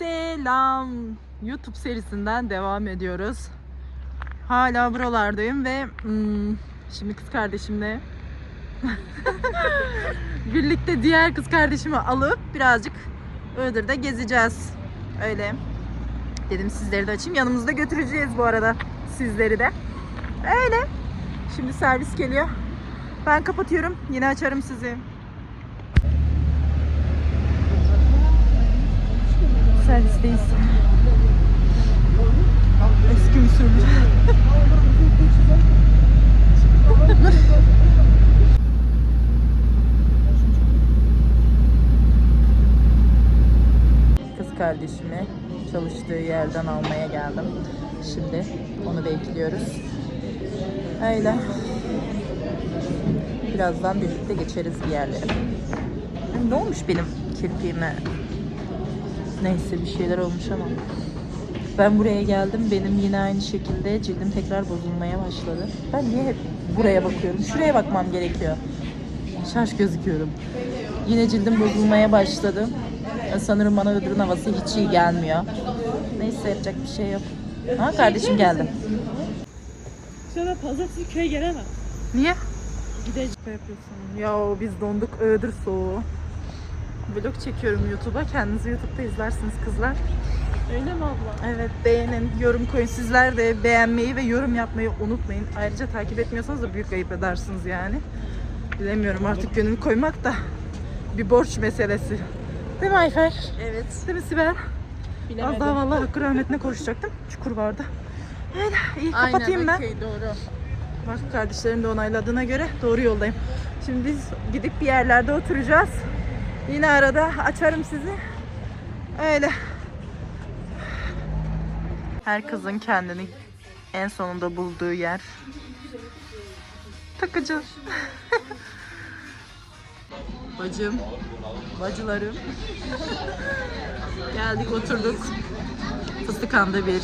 Selam. YouTube serisinden devam ediyoruz. Hala buralardayım ve hmm, şimdi kız kardeşimle birlikte diğer kız kardeşimi alıp birazcık Iğdır'da gezeceğiz. Öyle. Dedim sizleri de açayım. Yanımızda götüreceğiz bu arada sizleri de. Öyle. Şimdi servis geliyor. Ben kapatıyorum. Yine açarım sizi. Servisteyiz. Eski usul. Kız kardeşimi çalıştığı yerden almaya geldim. Şimdi onu bekliyoruz. Öyle. Birazdan birlikte geçeriz bir yerlere. Ne olmuş benim kirpiğime? Neyse bir şeyler olmuş ama. Ben buraya geldim. Benim yine aynı şekilde cildim tekrar bozulmaya başladı. Ben niye hep buraya bakıyorum? Şuraya bakmam gerekiyor. Şaş gözüküyorum. Yine cildim bozulmaya başladı. Sanırım bana Iğdır'ın havası hiç iyi gelmiyor. Neyse yapacak bir şey yok. Ha kardeşim geldi. Sonra pazartesi köye gelemem. Niye? Gideceğim. yapıyorsun? Ya biz donduk Iğdır soğuğu. Vlog çekiyorum YouTube'a. Kendinizi YouTube'da izlersiniz kızlar. Öyle mi abla? Evet beğenin, yorum koyun. Sizler de beğenmeyi ve yorum yapmayı unutmayın. Ayrıca takip etmiyorsanız da büyük ayıp edersiniz yani. Bilemiyorum artık gönül koymak da bir borç meselesi. Değil mi Ayfer? Evet. Değil mi Sibel? Bilemedim. Az daha vallahi hakkı rahmetine koşacaktım. Çukur vardı. Öyle iyi kapatayım ben. okey, doğru. Bak kardeşlerim de onayladığına göre doğru yoldayım. Şimdi biz gidip bir yerlerde oturacağız. Yine arada açarım sizi. Öyle. Her kızın kendini en sonunda bulduğu yer. Takıcı. Bacım, bacılarım. Geldik oturduk. Fıstıkhan'da bir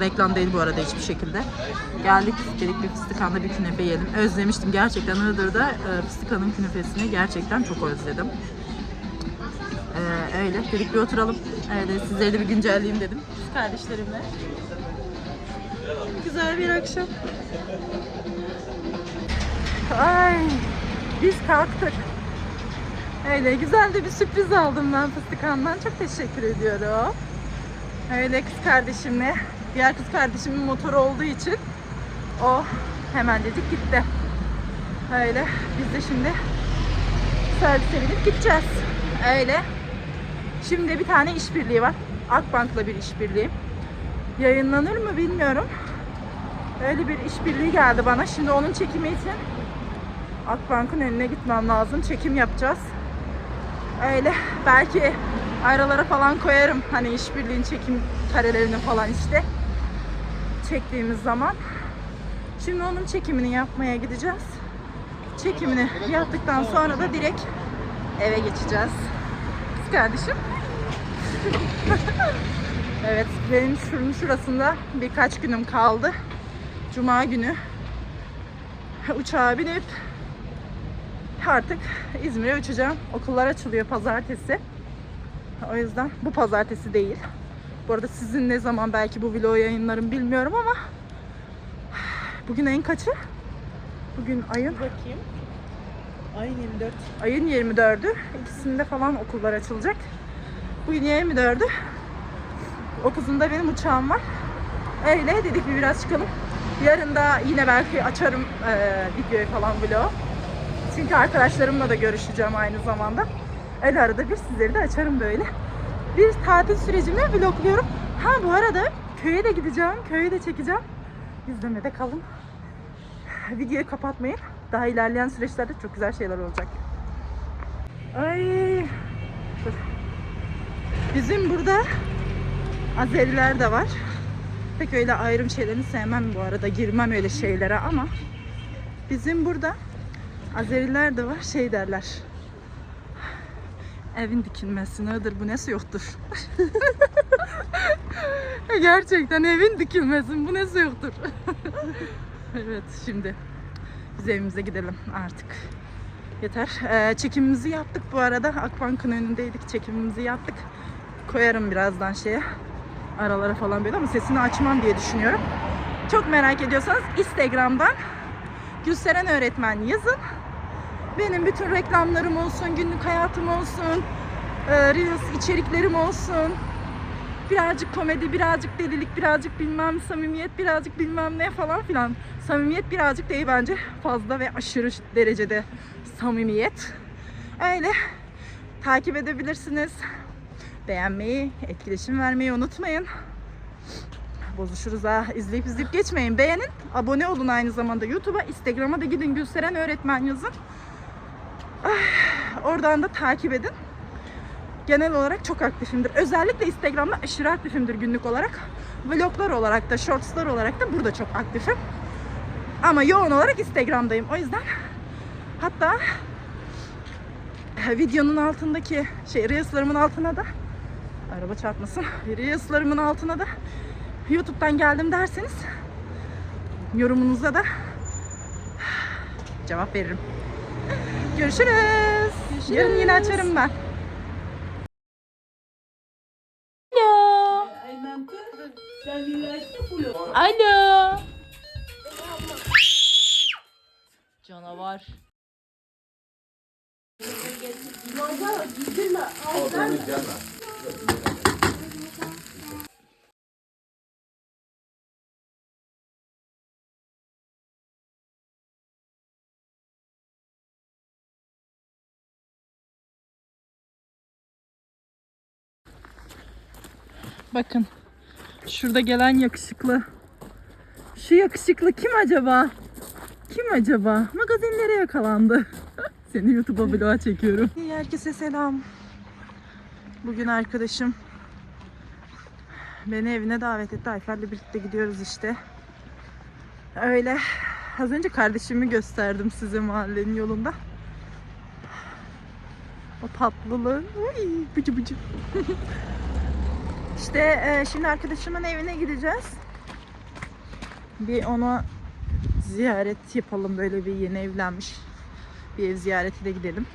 reklam değil bu arada hiçbir şekilde. Geldik dedik bir Fıstıkhan'da bir künefe yiyelim. Özlemiştim gerçekten Iğdır'da e, Fıstıkhan'ın künefesini gerçekten çok özledim. Ee, öyle dedik bir oturalım. Öyle sizleri de bir güncelleyeyim dedim. Kız kardeşlerimle. Güzel bir akşam. Ay biz kalktık. Öyle güzel de bir sürpriz aldım ben Fıstıkhan'dan. Çok teşekkür ediyorum. Öyle kız kardeşimle. Diğer kız kardeşimin motoru olduğu için o hemen dedik gitti. Öyle. Biz de şimdi servise binip gideceğiz. Öyle. Şimdi bir tane işbirliği var. Akbank'la bir işbirliği. Yayınlanır mı bilmiyorum. Öyle bir işbirliği geldi bana. Şimdi onun çekimi için Akbank'ın önüne gitmem lazım. Çekim yapacağız. Öyle belki aralara falan koyarım. Hani işbirliğin çekim karelerini falan işte çektiğimiz zaman. Şimdi onun çekimini yapmaya gideceğiz. Çekimini yaptıktan sonra da direkt eve geçeceğiz. Kız kardeşim. evet benim şunun şurasında birkaç günüm kaldı. Cuma günü uçağa binip artık İzmir'e uçacağım. Okullar açılıyor pazartesi. O yüzden bu pazartesi değil. Bu arada sizin ne zaman belki bu vlog yayınlarım bilmiyorum ama bugün ayın kaçı? Bugün ayın Bakayım. Ay 24. ayın 24'ü. İkisinde falan okullar açılacak. Bugün 24'ü. 9'unda benim uçağım var. Öyle dedik bir biraz çıkalım. Yarın da yine belki açarım eee videoyu falan vlog. Çünkü arkadaşlarımla da görüşeceğim aynı zamanda. Öyle arada bir sizleri de açarım böyle. Bir tatil sürecimi vlogluyorum. Ha bu arada köye de gideceğim. Köyü de çekeceğim. İzlemede kalın. Videoyu kapatmayın. Daha ilerleyen süreçlerde çok güzel şeyler olacak. Ay. Dur. Bizim burada Azeriler de var. Pek öyle ayrım şeylerini sevmem bu arada. Girmem öyle şeylere ama bizim burada Azeriler de var. Şey derler. Evin dikilmesi nedir bu nesi yoktur. Gerçekten evin dikilmesin bu nesi yoktur. evet şimdi biz evimize gidelim artık. Yeter. Ee, çekimimizi yaptık bu arada. Akbank'ın önündeydik. Çekimimizi yaptık. Koyarım birazdan şeye. Aralara falan böyle ama sesini açmam diye düşünüyorum. Çok merak ediyorsanız Instagram'dan Gülseren Öğretmen yazın. Benim bütün reklamlarım olsun, günlük hayatım olsun, e, Reels içeriklerim olsun. Birazcık komedi, birazcık delilik, birazcık bilmem samimiyet, birazcık bilmem ne falan filan. Samimiyet birazcık değil bence fazla ve aşırı derecede samimiyet. Öyle takip edebilirsiniz. Beğenmeyi, etkileşim vermeyi unutmayın. Bozuşuruz ha. İzleyip izleyip geçmeyin. Beğenin. Abone olun aynı zamanda YouTube'a. Instagram'a da gidin Gülseren Öğretmen yazın. Ah, Oradan da takip edin. Genel olarak çok aktifimdir. Özellikle Instagram'da aşırı aktifimdir günlük olarak. Vloglar olarak da, shortslar olarak da burada çok aktifim. Ama yoğun olarak Instagram'dayım. O yüzden hatta videonun altındaki şey Reels'larımın altına da araba çarpmasın. Reels'larımın altına da YouTube'dan geldim derseniz yorumunuza da cevap veririm. Görüşürüz. Yarın yine açarım ben. Alo. Canavar. Bakın. Şurada gelen yakışıklı. Şu yakışıklı kim acaba? Kim acaba? Magazinlere yakalandı. Seni YouTube'a vloga çekiyorum. Herkese selam. Bugün arkadaşım beni evine davet etti. Ayfer'le birlikte gidiyoruz işte. Öyle. Az önce kardeşimi gösterdim size mahallenin yolunda. O tatlılığı. Uy, bıcı bıcı. İşte e, şimdi arkadaşımın evine gideceğiz. Bir ona ziyaret yapalım böyle bir yeni evlenmiş bir ev ziyareti de gidelim.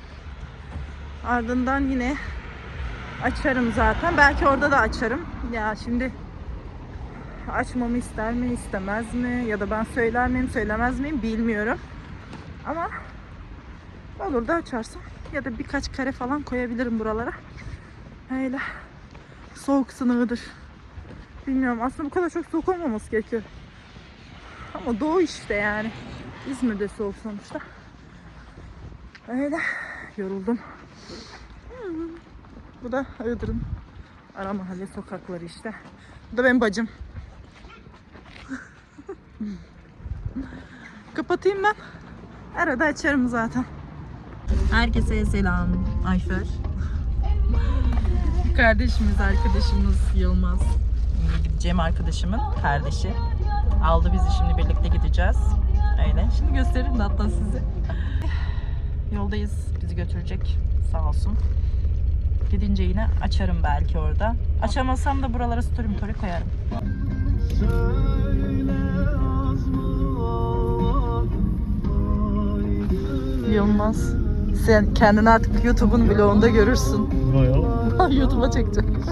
Ardından yine açarım zaten. Belki orada da açarım. Ya şimdi açmamı ister mi istemez mi ya da ben söyler miyim söylemez miyim bilmiyorum. Ama olur da açarsam ya da birkaç kare falan koyabilirim buralara. Öyle soğuk sınırıdır. Bilmiyorum aslında bu kadar çok soğuk olmaması gerekiyor. Ama doğu işte yani. İzmir'de soğuk sonuçta. Öyle yoruldum. Bu da Iğdır'ın ara mahalle sokakları işte. Bu da benim bacım. Kapatayım ben. Arada açarım zaten. Herkese selam. Ayfer. Kardeşimiz, arkadaşımız Yılmaz. Gideceğim arkadaşımın kardeşi. Aldı bizi şimdi birlikte gideceğiz. Öyle. Şimdi gösteririm de hatta size. Yoldayız. Bizi götürecek. Sağ olsun. Gidince yine açarım belki orada. Açamasam da buralara story story koyarım. Yılmaz. Sen kendini artık YouTube'un vlogunda görürsün. YouTube'a çekeceğim.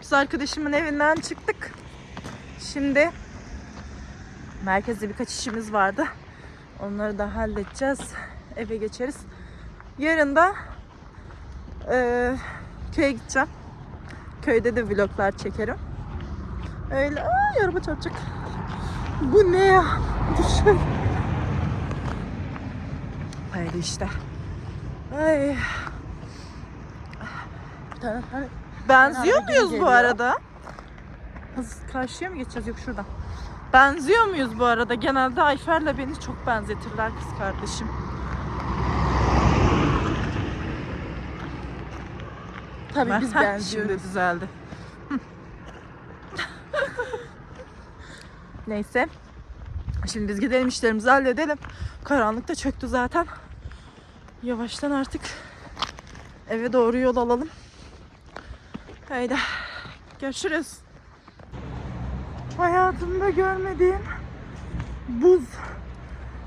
Biz arkadaşımın evinden çıktık. Şimdi merkezde birkaç işimiz vardı. Onları da halledeceğiz. Eve geçeriz. Yarın da eee, köye gideceğim. Köyde de vloglar çekerim. Öyle. Ay araba çarpacak. Bu ne ya? Dur şöyle. Öyle işte. Ay. Bir tane hani Benziyor muyuz bu arada? Hız karşıya mı geçeceğiz? Yok şuradan. Benziyor muyuz bu arada? Genelde Ayfer'le beni çok benzetirler kız kardeşim. Tabii biz Heh, benziyoruz. Şimdi düzeldi. Neyse. Şimdi biz gidelim işlerimizi halledelim. Karanlık da çöktü zaten. Yavaştan artık eve doğru yol alalım. Haydi. Görüşürüz. Hayatımda görmediğim buz.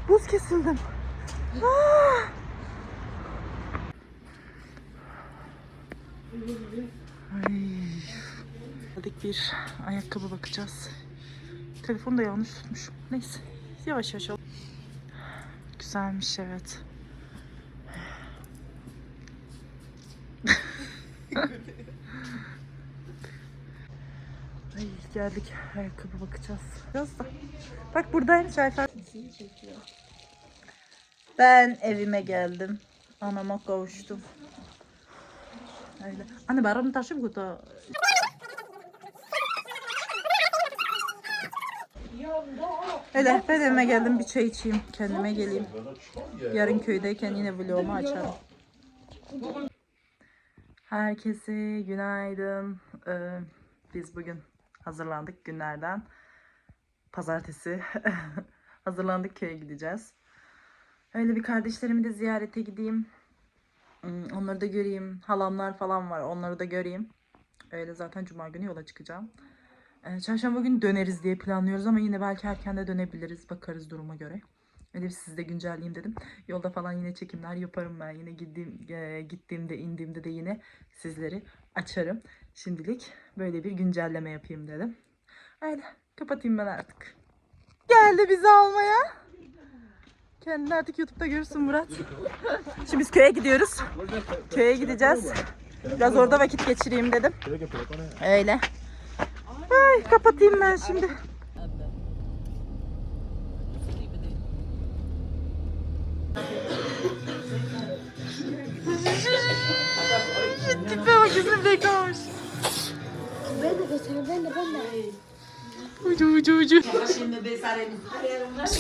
Buz kesildim. Ah! Ay. Geldik bir ayakkabı bakacağız. Telefonu da yanlış tutmuşum. Neyse. Yavaş yavaş al. Güzelmiş evet. Ay geldik ayakkabı bakacağız. Biraz da. Bak buradaymış Ayfer. Ben evime geldim. Anama kavuştum. Öyle. Anne barımı taşıyıp kutu. Öyle ben evime geldim bir çay içeyim. Kendime geleyim. Yarın köydeyken yine vlogumu açarım. Herkese günaydın. Ee, biz bugün hazırlandık günlerden. Pazartesi hazırlandık köye gideceğiz. Öyle bir kardeşlerimi de ziyarete gideyim. Hmm, Onları da göreyim. Halamlar falan var. Onları da göreyim. Öyle zaten cuma günü yola çıkacağım. Ee, Çarşamba günü döneriz diye planlıyoruz ama yine belki erken de dönebiliriz. Bakarız duruma göre. Öyle bir sizi de güncelleyeyim dedim. Yolda falan yine çekimler yaparım ben. Yine gittiğim, e, gittiğimde indiğimde de yine sizleri açarım. Şimdilik böyle bir güncelleme yapayım dedim. Öyle kapatayım ben artık. Geldi bizi almaya. Kendini artık YouTube'da görürsün Murat. Şimdi biz köye gidiyoruz. Köye gideceğiz. Biraz orada vakit geçireyim dedim. Öyle. Ay kapatayım ben şimdi. Bile yıkamamış. Ben de geçerim, ben de, ben de. Ucu ucu ucu.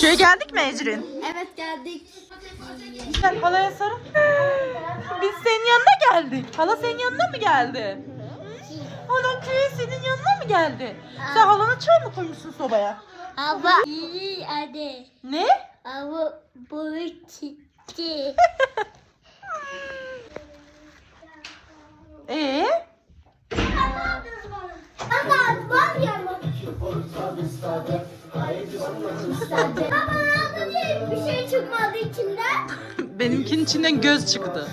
Köye geldik mi Ecrin? Evet geldik. Sen halaya sarıl. Biz senin yanına geldik. Hala senin yanına mı geldi? Hala köye senin yanına mı geldi? Sen halana çay mı koymuşsun sobaya? Ama iyi hadi. Ne? Ama bu çıktı. Ee? Ama var ya bak. Baba ne yaptın diye bir şey çıkmadı içinden. Benimkinin içinden göz çıktı.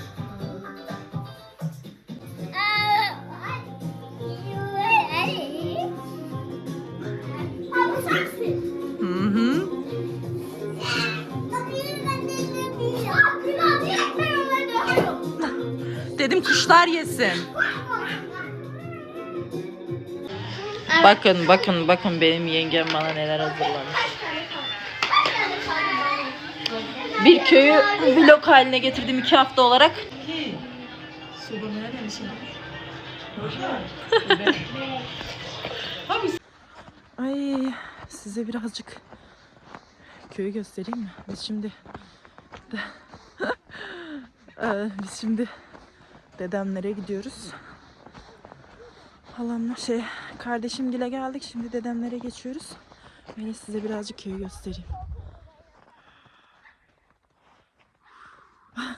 Abi sensin. Dedim kuşlar yesin. Bakın bakın bakın benim yengem bana neler hazırlamış. Bir köyü vlog haline getirdim iki hafta olarak. Ay size birazcık köyü göstereyim mi? Biz şimdi Ee, biz şimdi dedemlere gidiyoruz. Halamla şey kardeşimgile geldik. Şimdi dedemlere geçiyoruz. Böyle size birazcık köyü göstereyim.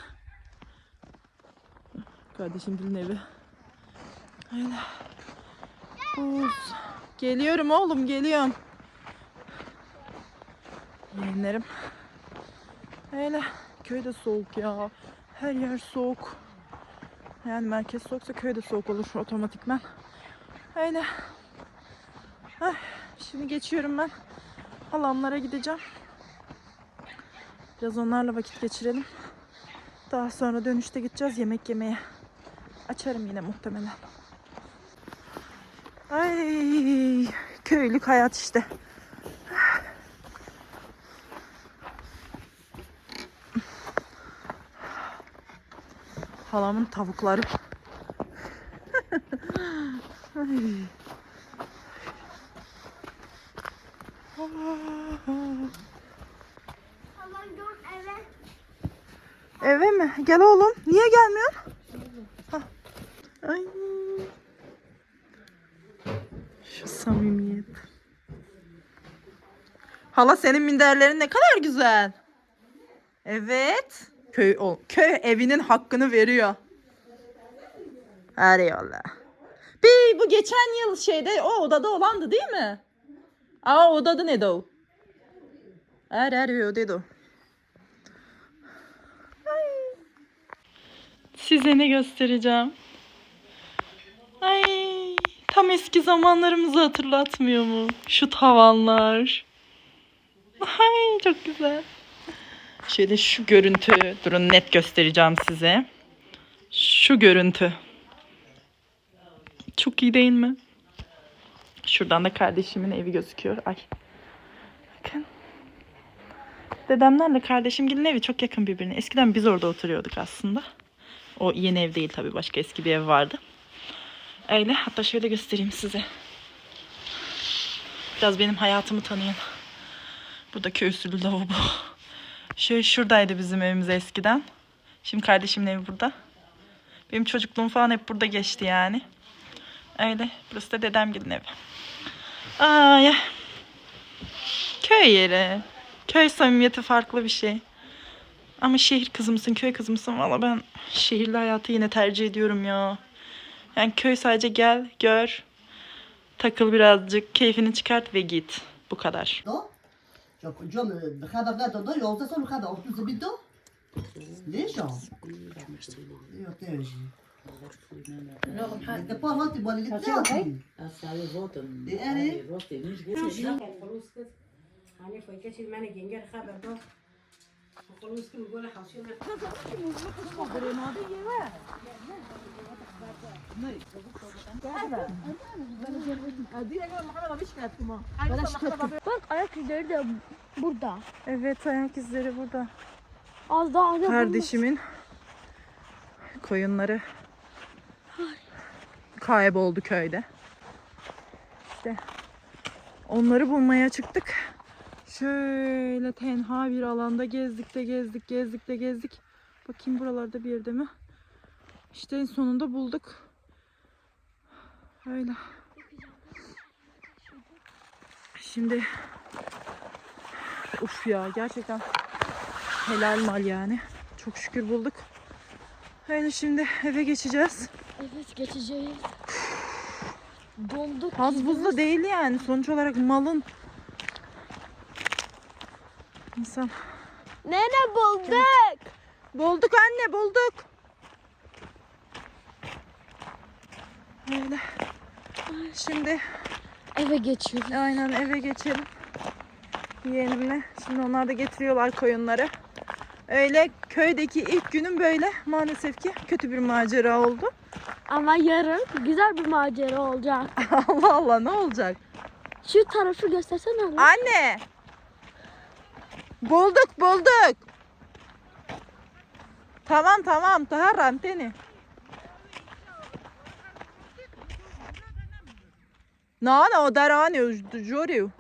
Kardeşimgilin evi. Öyle. Uz. Geliyorum oğlum geliyorum. Yeğenlerim. Öyle. Köy de soğuk ya. Her yer soğuk. Yani merkez soğuksa köy de soğuk olur otomatikman. Öyle. Ay, şimdi geçiyorum ben. Halamlara gideceğim. Biraz onlarla vakit geçirelim. Daha sonra dönüşte gideceğiz yemek yemeye. Açarım yine muhtemelen. Ay köylük hayat işte. Halamın tavukları. Ay. Eve mi? Gel oğlum. Niye gelmiyorsun? Hah. Ay. Şu samimiyet. Hala senin minderlerin ne kadar güzel. Evet. Köy o köy evinin hakkını veriyor. Yolla. Bir bu geçen yıl şeyde o odada olandı değil mi? Aa odada ne o? Her her odaydı o. Size ne göstereceğim? Ay tam eski zamanlarımızı hatırlatmıyor mu? Şu tavanlar. Ay çok güzel. Şöyle şu görüntü. Durun net göstereceğim size. Şu görüntü. Çok iyi değil mi? Şuradan da kardeşimin evi gözüküyor. Ay. Bakın. Dedemlerle kardeşimgilin evi çok yakın birbirine. Eskiden biz orada oturuyorduk aslında. O yeni ev değil tabii. Başka eski bir ev vardı. Öyle. Hatta şöyle göstereyim size. Biraz benim hayatımı tanıyın. Burada köy usulü lavabo. Şöyle şuradaydı bizim evimiz eskiden. Şimdi kardeşimin evi burada. Benim çocukluğum falan hep burada geçti yani. Öyle. Burası da dedemgilin evi. Ay. Köy yeri. Köy samimiyeti farklı bir şey. Ama şehir kızı mısın, köy kızı mısın? Valla ben şehirli hayatı yine tercih ediyorum ya. Yani köy sadece gel, gör, takıl birazcık, keyfini çıkart ve git. Bu kadar. جوم الخبر لا تضل يوم تصل الخبر وقت زبيدو ليش يوتاجي رغم حالي ده بار هاتي بالي اللي بتاعتي أسعي فوتن دقاري فوتن مش جوتي يعني فايتاتي المعنى جنجر خبر ده وخلوص كل جولة حوشينا Bak ayak izleri de burada. Evet ayak izleri burada. Az daha daha Kardeşimin koyunları kayboldu köyde. İşte onları bulmaya çıktık. Şöyle tenha bir alanda gezdik de gezdik, gezdik de gezdik. Bakayım buralarda bir yerde mi? İşte en sonunda bulduk. Öyle. Şimdi uf ya gerçekten helal mal yani. Çok şükür bulduk. Öyle şimdi eve geçeceğiz. Evet geçeceğiz. Donduk. Az buzlu değil yani. Sonuç olarak malın insan. Nene bulduk. Bulduk anne bulduk. Öyle. Şimdi Eve geçiyoruz. aynen eve geçelim. Yeğenimle. Şimdi onlar da getiriyorlar koyunları. Öyle köydeki ilk günüm böyle maalesef ki kötü bir macera oldu. Ama yarın güzel bir macera olacak. Allah Allah ne olacak? Şu tarafı göstersene. lan. Anne. Bulduk bulduk. Tamam tamam taharam teni. No no darani juriu.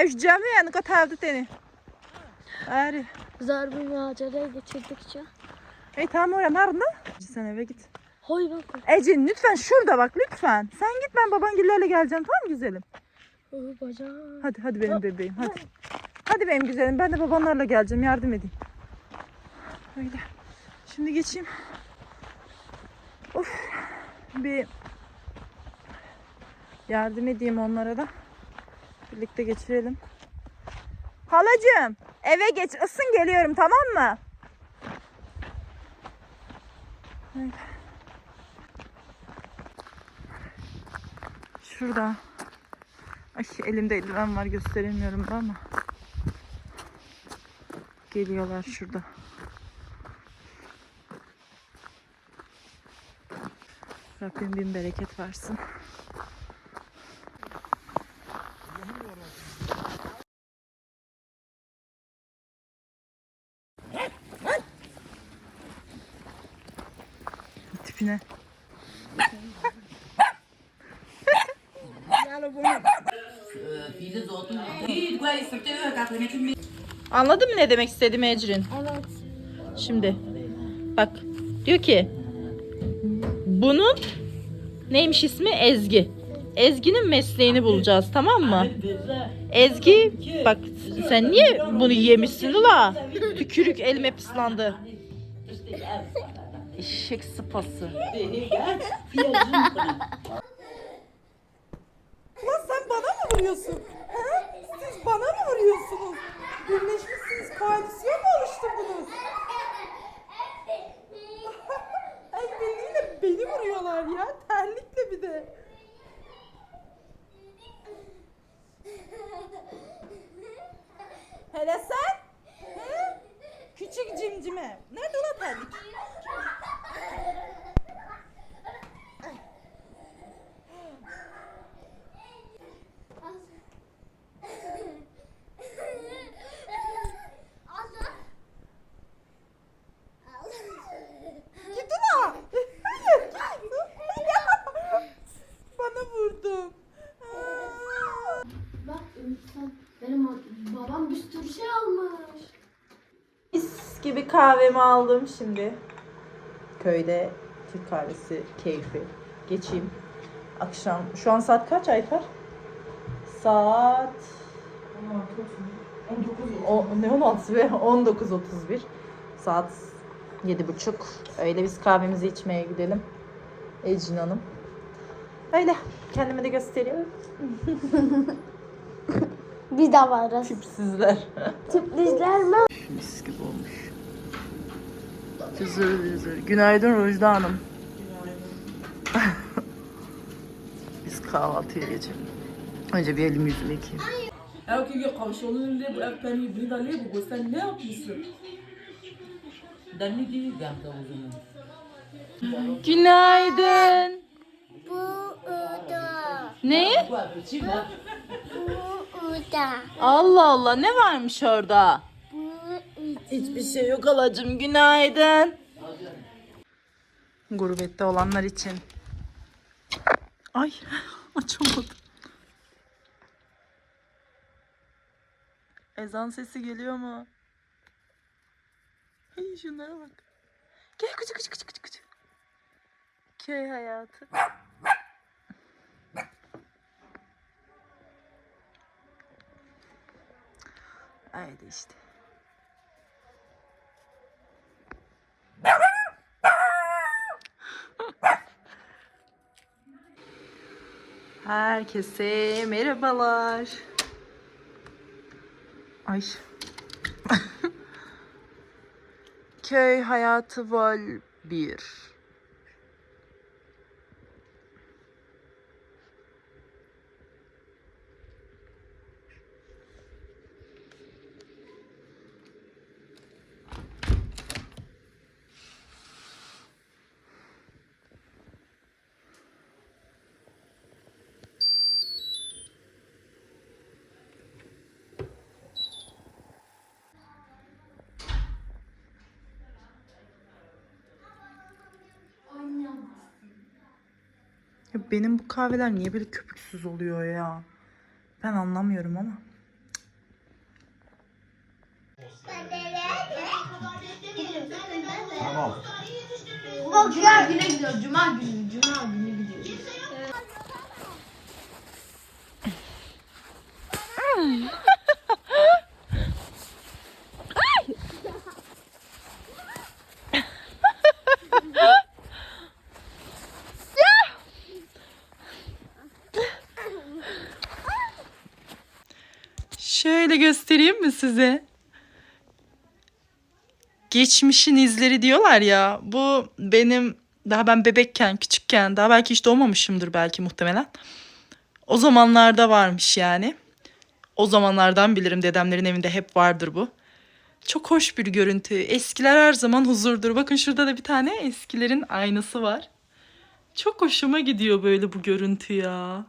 Eş camiyen ka tavdı teni. Ari. Güzel bir macera geçirdikçe. Hey tamam oraya nerede? Sen eve git. Hoy bak. Ecin lütfen şurada bak lütfen. Sen git ben babangillerle geleceğim tamam güzelim? Bacağım. Hadi hadi benim bebeğim hadi. Hadi benim güzelim ben de babanlarla geleceğim yardım edeyim. Öyle. Şimdi geçeyim. Of. Bir yardım edeyim onlara da. Birlikte geçirelim. Halacığım eve geç ısın geliyorum tamam mı? Öyle. Şurada. Ay elimde eldiven var gösteremiyorum da ama. Geliyorlar şurada. Rabbim bin bereket versin. Anladın mı ne demek istediğimi Ecrin? Evet. Şimdi bak diyor ki bunun neymiş ismi Ezgi. Ezgi'nin mesleğini bulacağız tamam mı? Ezgi bak sen niye bunu yemişsin ula? Tükürük elime pislandı. Eşek sıpası. Lan sen bana mı vuruyorsun? He? Siz bana mı vuruyorsunuz? Birleşmişsiniz, koalisyon mu oluşturdunuz? Ay beniyle beni vuruyorlar ya. Terlikle bir de. Hele sen? He? Küçük cimcime. Nerede ulan terlik? Git ulan. Hayır git. Bana vurdun. Aa. Bak sen benim babam bir sürü şey almış. Mis gibi kahvemi aldım şimdi. Köyde Türk kahvesi keyfi. Geçeyim. Akşam. Şu an saat kaç Ayfer? Saat... O, ne 16'sı be? 19.31. Saat 7.30. Öyle biz kahvemizi içmeye gidelim. Ecin Hanım. Öyle. Kendimi de gösteriyorum. Biz de varız. Tipsizler. Sürprizler mi? Mis gibi olmuş. Cızır cızır. Günaydın Rojda Hanım. Biz kahvaltıya geçelim. Önce bir elimi yüzümü yıkayayım. Ev ki kavşonun le bu ev peni bir de le bu sen ne? Dani değil gamda o zaman. Günaydın. Bu uda. Ne? Bu ev için bak. Bu uda. Allah Allah ne varmış orada? Hiçbir şey yok halacığım günaydın. Gurbette olanlar için. Ay açamadım. Ezan sesi geliyor mu? Hey şunlara bak. Gel küçük küçük küçük küçük, küçük. Köy hayatı. Haydi işte. Herkese merhabalar. Ay. Köy hayatı vol 1. Ya benim bu kahveler niye böyle köpüksüz oluyor ya? Ben anlamıyorum ama. Tamam. Cuma günü gidiyor. Cuma günü. Cuma günü gidiyor. Şöyle göstereyim mi size? Geçmişin izleri diyorlar ya. Bu benim daha ben bebekken, küçükken, daha belki hiç doğmamışımdır belki muhtemelen. O zamanlarda varmış yani. O zamanlardan bilirim dedemlerin evinde hep vardır bu. Çok hoş bir görüntü. Eskiler her zaman huzurdur. Bakın şurada da bir tane eskilerin aynası var. Çok hoşuma gidiyor böyle bu görüntü ya.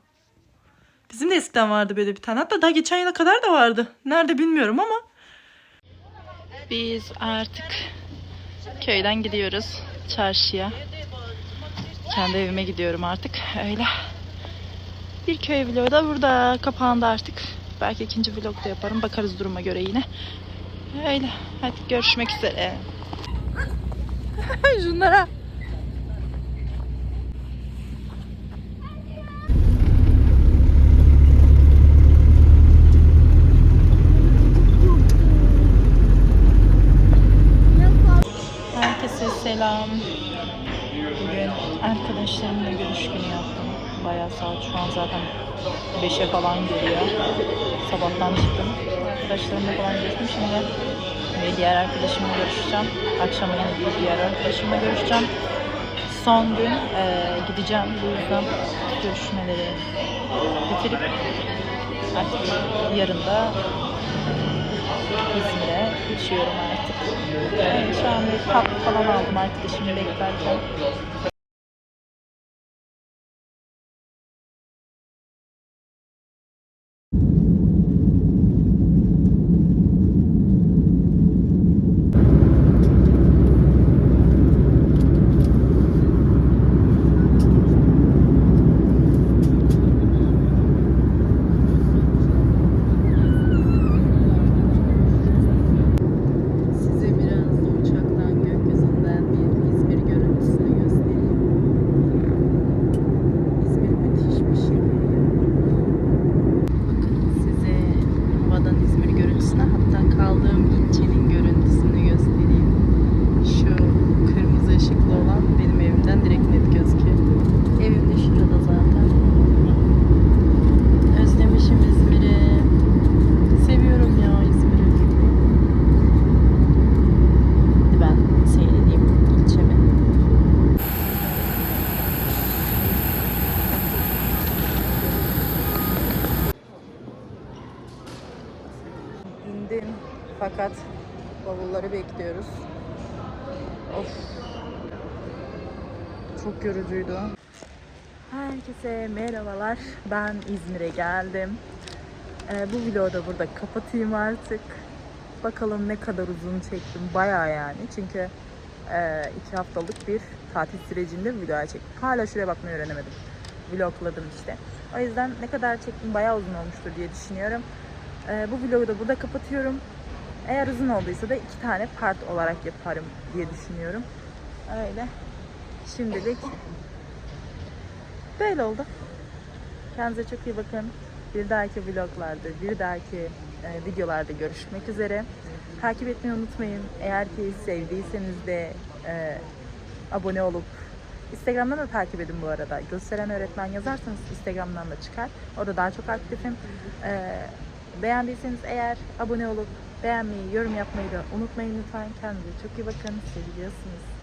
Bizim de eskiden vardı böyle bir tane. Hatta daha geçen yıla kadar da vardı. Nerede bilmiyorum ama. Biz artık köyden gidiyoruz çarşıya. Kendi evime gidiyorum artık. Öyle. Bir köy vlogu da burada. Kapandı artık. Belki ikinci vlog da yaparım. Bakarız duruma göre yine. Öyle. Hadi görüşmek üzere. Şunlara. Selam. Bugün arkadaşlarımla görüş günü yaptım. Bayağı saat şu an zaten 5'e falan geliyor. Sabahtan çıktım. Arkadaşlarımla falan görüştüm. Şimdi bir diğer arkadaşımla görüşeceğim. Akşam yine bir diğer arkadaşımla görüşeceğim. Son gün eee, gideceğim. Bu yüzden görüşmeleri bitirip artık yarın da İzmir'e uçuyorum artık. Yani şu an bir tatlı falan aldım arkadaşımı beklerken. Size biraz da uçaktan gökyüzünden bir İzmir görüntüsünü göstereyim. İzmir müthiş bir şehir. Bakın size havadan İzmir görüntüsünü hatta kaldığım ilçenin görüntüsünü göstereyim. Şu kırmızı ışıklı olan benim evimden direkt net gözüküyor. Evim de şurada zaten. Özlemişim İzmir'i. Seviyorum ya İzmir'i. Hadi ben seyredeyim ilçemi. İndim fakat bavulları bekliyoruz. Of. Çok yorucuydu. Herkese merhabalar. Ben İzmir'e geldim. Ee, bu vlogu da burada kapatayım artık. Bakalım ne kadar uzun çektim. Bayağı yani. Çünkü e, iki haftalık bir tatil sürecinde vlog çektim. Hala şuraya bakmayı öğrenemedim. Vlogladım işte. O yüzden ne kadar çektim bayağı uzun olmuştur diye düşünüyorum. E, bu vlogu da burada kapatıyorum. Eğer uzun olduysa da iki tane part olarak yaparım diye düşünüyorum. Öyle. Şimdilik böyle oldu. Kendinize çok iyi bakın. Bir dahaki vloglarda, bir dahaki e, videolarda görüşmek üzere. Takip etmeyi unutmayın. Eğer ki sevdiyseniz de e, abone olup Instagram'dan da takip edin bu arada. Gösteren öğretmen yazarsanız Instagram'dan da çıkar. Orada daha çok aktifim. E, beğendiyseniz eğer abone olup beğenmeyi, yorum yapmayı da unutmayın lütfen. Kendinize çok iyi bakın. Seviyorsunuz.